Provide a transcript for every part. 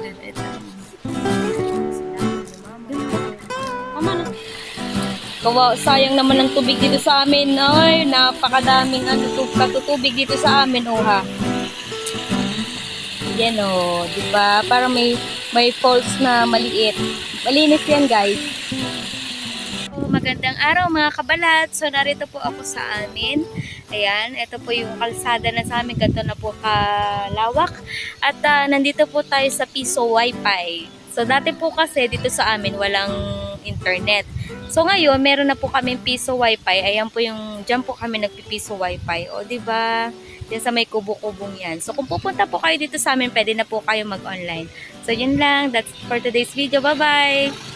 na. Kawa, sayang naman ng tubig dito sa amin. Ay, napakadaming ano, tu- katutubig dito sa amin, oh ha. Yan oh, di ba? Parang may may falls na maliit. Malinis yan, guys. Magandang araw mga kabalat. So narito po ako sa amin. Ayan, ito po yung kalsada na sa amin. Ganito na po kalawak. At ah, nandito po tayo sa Piso Wi-Fi. So dati po kasi dito sa amin walang internet. So ngayon, meron na po kaming piso wifi. Ayan po yung, dyan po kami nagpipiso wifi. O, di ba? Diyan sa may kubo-kubong yan. So kung pupunta po kayo dito sa amin, pwede na po kayo mag-online. So yun lang. That's for today's video. Bye-bye!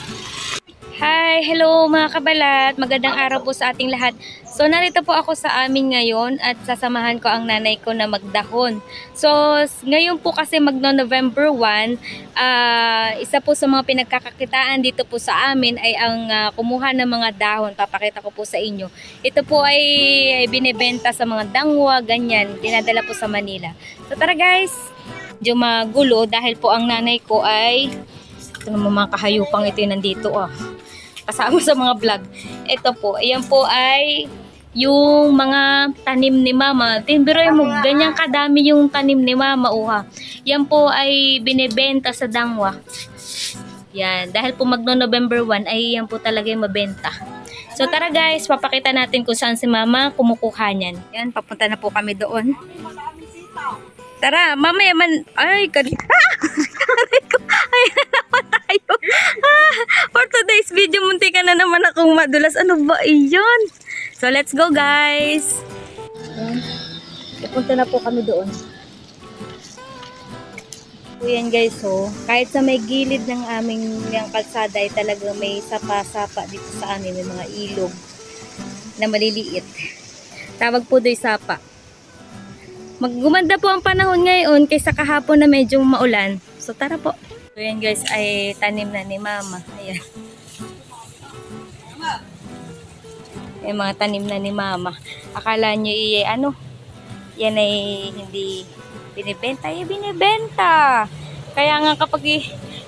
Hi! Hello mga kabalat! Magandang araw po sa ating lahat. So narito po ako sa amin ngayon at sasamahan ko ang nanay ko na magdahon. So ngayon po kasi magno-November 1, ah, isa po sa mga pinagkakakitaan dito po sa amin ay ang ah, kumuha ng mga dahon. Papakita ko po sa inyo. Ito po ay, ay binebenta sa mga dangwa, ganyan. Dinadala po sa Manila. So tara guys! Medyo dahil po ang nanay ko ay ito naman mga kahayupang ito yung nandito ah kasama sa mga vlog. Ito po, ayan po ay yung mga tanim ni mama. Tinbiroy mo, ganyan kadami yung tanim ni mama, uha. Yan po ay binebenta sa dangwa. Yan, dahil po magno-November 1, ay yan po talaga yung mabenta. So tara guys, papakita natin kung saan si mama kumukuha niyan. Yan, papunta na po kami doon. Tara, mamaya man, ay, ko, ayan na naman tayo. Ah, for today's video, munti ka na naman akong madulas. Ano ba iyon? So, let's go guys! Pupunta na po kami doon. So, yan guys, so, kahit sa may gilid ng aming yung kalsada ay talaga may sapa-sapa dito sa amin, may mga ilog na maliliit. Tawag po do'y sapa. Maggumanda po ang panahon ngayon kaysa kahapon na medyo maulan. So tara po. So yan guys ay tanim na ni mama. Ayan. Yung mga tanim na ni mama. Akala nyo i ano, yan ay hindi binibenta. Eh, binibenta. Kaya nga kapag,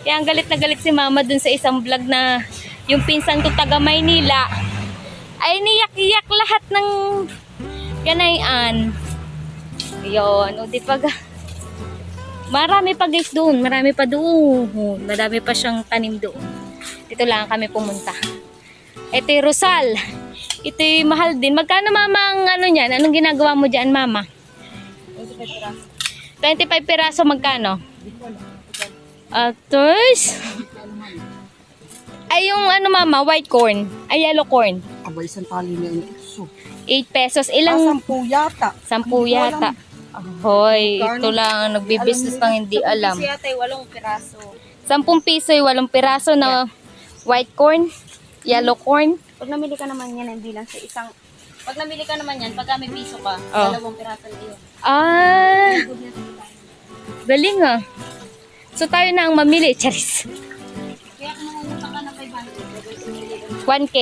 kaya ang galit na galit si mama dun sa isang vlog na yung pinsan ko taga Maynila ay niyak-iyak lahat ng ganayan. Yun, o di pa Marami pa guys doon, marami pa doon. Marami pa siyang tanim doon. Dito lang kami pumunta. Ito yung Rosal. Ito yung mahal din. Magkano mama ang ano niyan? Anong ginagawa mo diyan, mama? 25 piraso magkano? Atos. Ay yung ano mama, white corn. Ay yellow corn. Aba, isang tali na yun. So, 8 pesos. ah, Ilang? sampu yata. Sampu Hindi ko yata. Hoy, ito lang. Nagbibusiness lang hindi alam. Kasi yata ay walong piraso. 10 piso yung 8 piraso na white corn, yellow corn. Pag namili ka naman yan, hindi lang sa isang... Pag namili ka naman yan, pag may piso ka, Oh. dalawang piraso na yun. Ah, galing ah. So tayo na ang mamili, Charis. Kaya kung nangungupa ka ng 500, 1K.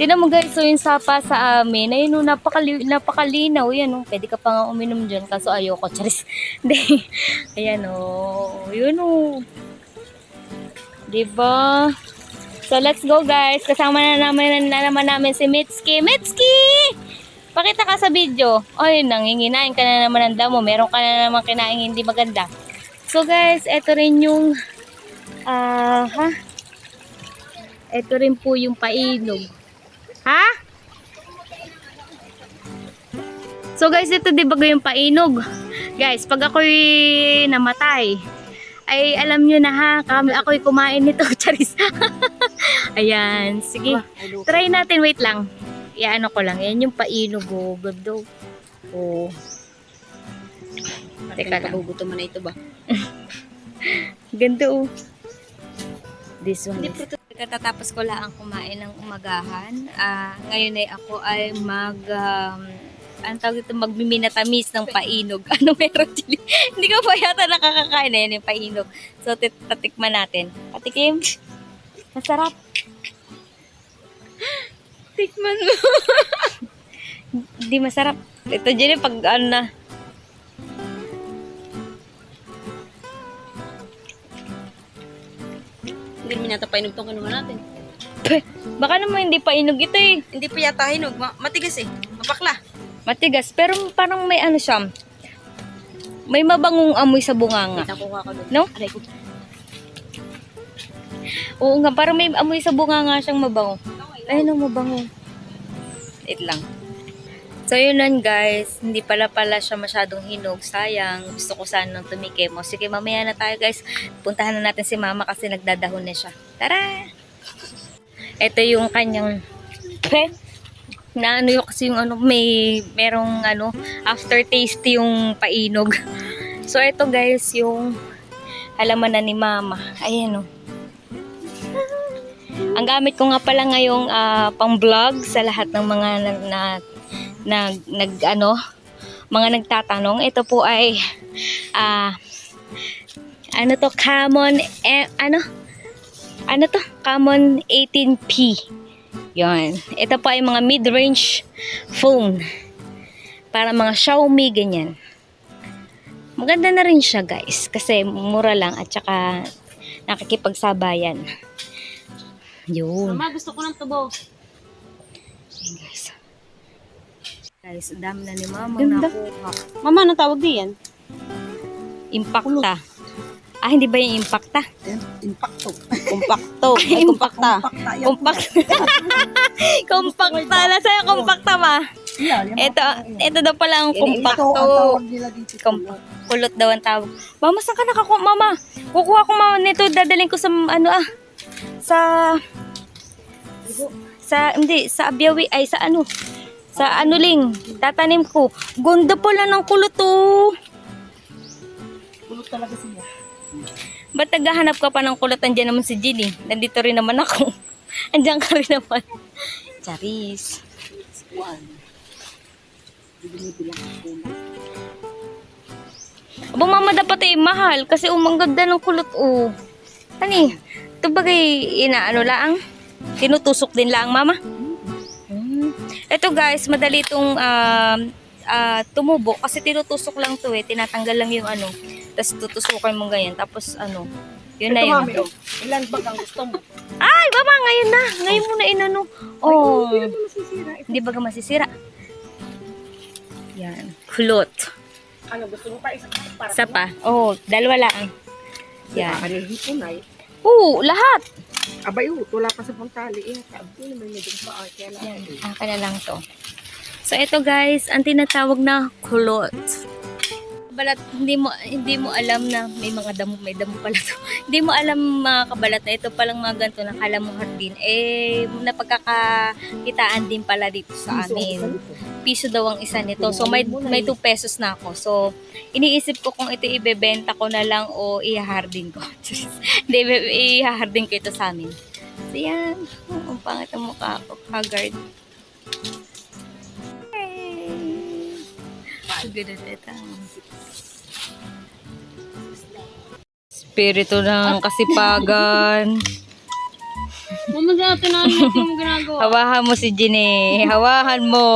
Tinan mo guys, so yung sapa sa amin, ayun oh, napakali, napakalinaw. Yan oh, pwede ka pa nga uminom dyan, kaso ayoko, charis. Hindi. Ayan oh, yun oh. Diba? So let's go guys, kasama na naman, na naman namin si Mitski. Mitski! Pakita ka sa video. Ay, nanginginain ka na naman ng damo. Meron ka na naman kinain hindi maganda. So guys, eto rin yung, ah, ha? Ito rin po yung painog. Ha? So guys, ito di ba yung painog? Guys, pag ako'y namatay, ay alam nyo na ha, kami ako'y kumain nito, charis. Ayan, sige. Try natin, wait lang. Iano ko lang, yan yung painog, oh, ganda. Oh. Teka lang. Pagugutom mo na ito ba? Ganda oh. This one. is- Katatapos ko lang kumain ng umagahan. Ah, ngayon ay ako ay mag um, ang tawag ito, magmiminatamis ng painog. Ano meron chili? Hindi ka pa yata nakakakain na yan yung painog. So, tatikman natin. Patikim. Masarap. Tikman mo. Hindi masarap. Ito yung pag ano na, Hindi naman yata painog tong kinuha natin. Peh, baka naman hindi pa inog ito eh. Hindi pa yata hinog. Ma- matigas eh. Mapakla. Matigas, pero parang may ano siya. May mabangong amoy sa bunganga. Kita kuha ko doon. No? Aray ko. Oo nga, parang may amoy sa bunganga siyang mabango. Ayun ang mabango. Wait lang. So yun lang guys, hindi pala pala siya masyadong hinog. Sayang, gusto ko sanang tumikim. O sige, mamaya na tayo guys. Puntahan na natin si mama kasi nagdadahon na siya. Tara! Ito yung kanyang pet. Na ano yung kasi yung ano, may merong ano, aftertaste yung painog. So ito guys, yung halaman na ni mama. Ayan o. Ang gamit ko nga pala ngayong ah, pang-vlog sa lahat ng mga nag, na, nag, nag, ano, mga nagtatanong. Ito po ay, ah, ano to, Camon, eh, ano, ano to, Camon 18P. Yon. Ito po ay mga mid-range phone. Para mga Xiaomi, ganyan. Maganda na rin siya, guys. Kasi mura lang at saka nakikipagsabayan. Yun. Mama, gusto ko ng tubo. Guys. Guys, ang dami na ni mama Ganda. nakuha. Mama, anong tawag diyan? Impacta. Ah, hindi ba yung impacta? Impacto. Kumpakto. Ay, kumpakta. Impacta yan. Compact. compacta. Nasa yung compacta ma. Ito, ito daw pala ang. Com- kulot daw ang tawag. Mama, saan ka nakakuha? Mama, kukuha ko mama nito. Dadalhin ko sa, ano ah, sa, sa, hindi, sa Abyawi, ay sa ano, sa anuling, tatanim ko. Ganda pala ng kulot oh. Kulot talaga siya. Ba't naghahanap ka pa ng kulot? Andiyan naman si Ginny. Nandito rin naman ako. Andiyan ka rin naman. Charis. One. Aba mama dapat ay mahal kasi umangganda ng kulot oh. Ani, ito bagay inaano lang? Tinutusok din lang mama? Ito guys, madali itong ah, ah, tumubo kasi tinutusok lang to eh. Tinatanggal lang yung ano. Tapos tutusukan mo ganyan. Tapos ano, yun na Ito yun. mami, oh. Ilan bag ang gusto mo? Ay, mama, ngayon na. Ngayon mo na inano. Oh, Hindi naman masisira. hindi baga masisira. Yan, kulot. Ano, gusto mo pa isa para Isa pa. Oh, dalawa lang. Yan. Yan. Ano, hipunay. Oo, lahat. Abay, oh, wala pa sa pangtali. Eh, sabi naman medyo pa. Kaya lang. Yan, akin na lang to. So ito guys, ang tinatawag na kulot. Balat, hindi mo hindi mo alam na may mga damo, may damo pala to. hindi mo alam mga kabalat na ito palang mga ganito na kala mo hardin. Eh, napagkakakitaan din pala dito sa amin. Piso daw ang isa nito. So may may 2 pesos na ako. So iniisip ko kung ito ibebenta ko na lang o ihahardin ko. Hindi, ihahardin ko ito sa amin. So yan, ang pangit ang mukha ko. Haggard. Good at it. Spirito ng kasipagan. Mama, sa natin na yung ginagawa. Hawahan mo si Ginny. Hawahan mo.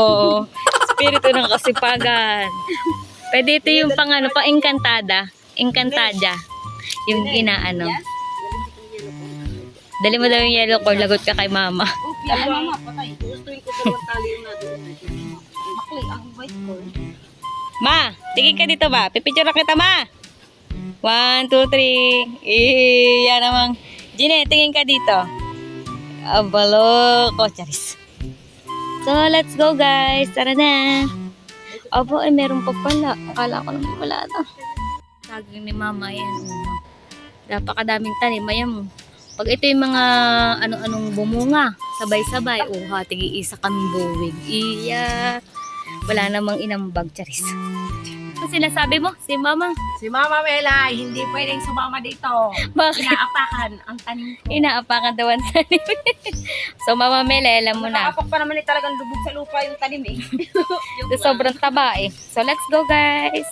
Spirito ng kasipagan. Pwede ito yung pang ano, pang encantada. Encantada. Yung inaano. Dali mo daw yung yellow cord, lagot ka kay mama. Yan, mama, patay. Gustuin ko dalawang tali yung natin. Ako, ang white ko. Ma, tingin ka dito ba? Pipicture kita, ma. One, two, three. Eh, yan namang. Ginny, tingin ka dito. Abalo ko, charis. So, let's go guys. Tara na. Abo, ay meron pa pala. Akala ko naman wala ito. Saging ni mama, yan. Uma. Napakadaming tanim. Ayan mo. Pag ito yung mga ano-anong bumunga, sabay-sabay. Oh, ha, tigi isa kaming buwig. Iya. Wala namang inambag, charis. Ano sinasabi mo? Si mama. Si Mama Mela, hindi pwedeng sumama dito. Bakit? Inaapakan ang tanim ko. Inaapakan daw ang tanim. so, mama Mele, alam mo na. Nakaapak pa naman eh talagang lubog sa lupa yung tanim eh. So, sobrang taba eh. So, let's go guys.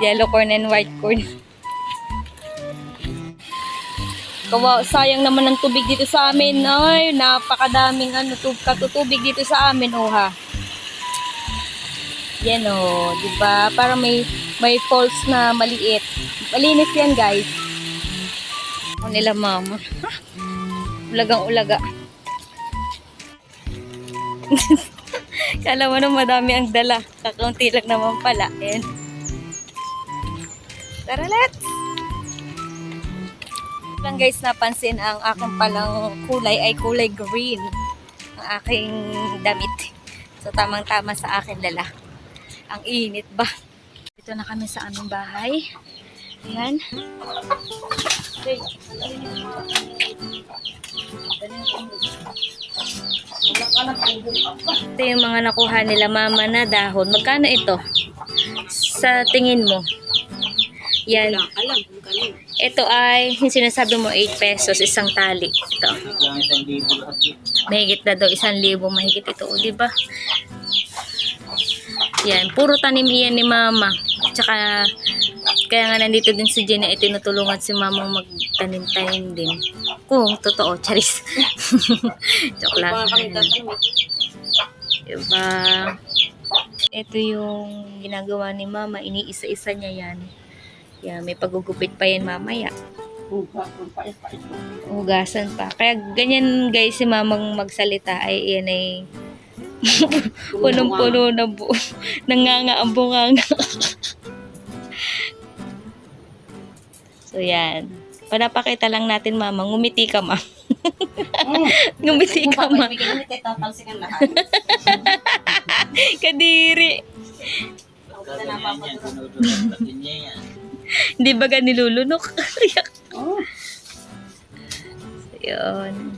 Yellow corn and white corn. Kawa, sayang naman ng tubig dito sa amin. Ay, napakadaming ano, tub, katutubig dito sa amin, oh ha. Yan o, di ba? Parang may, may falls na maliit. Malinis yan, guys. Ano nila mama? Ulagang ulaga. Kala mo na madami ang dala. Kakaunti lang naman pala. Ayan. Tara, let's! Lang guys napansin ang aking palang kulay ay kulay green ang aking damit. So tamang tama sa akin lala. Ang init ba? Dito na kami sa aming bahay. Ayan. Ito yung mga nakuha nila mama na dahon. Magkano ito? Sa tingin mo? Yan. Alam kung kanino. Ito ay, yung sinasabi mo, 8 pesos, isang tali. Ito. Mahigit na daw, isang libo, mahigit ito, o, di ba? Yan, puro tanim yan ni mama. Tsaka, kaya nga nandito din si Jenny, ay tinutulungan si mama magtanim-tanim din. Kung totoo, charis. Joke lang. Diba? Ito yung ginagawa ni mama, iniisa-isa niya yan. Yan, may pagugupit pa yan mamaya. Hugasan pa. Kaya ganyan guys si mamang magsalita ay yan ay punong-puno na buo. Nanganga ang bunganga. so yan. Panapakita lang natin mama. Ngumiti ka ma. Ngumiti ka ma. Lahat. Kadiri. Hindi ba ga nilulunok? Oh. Yun.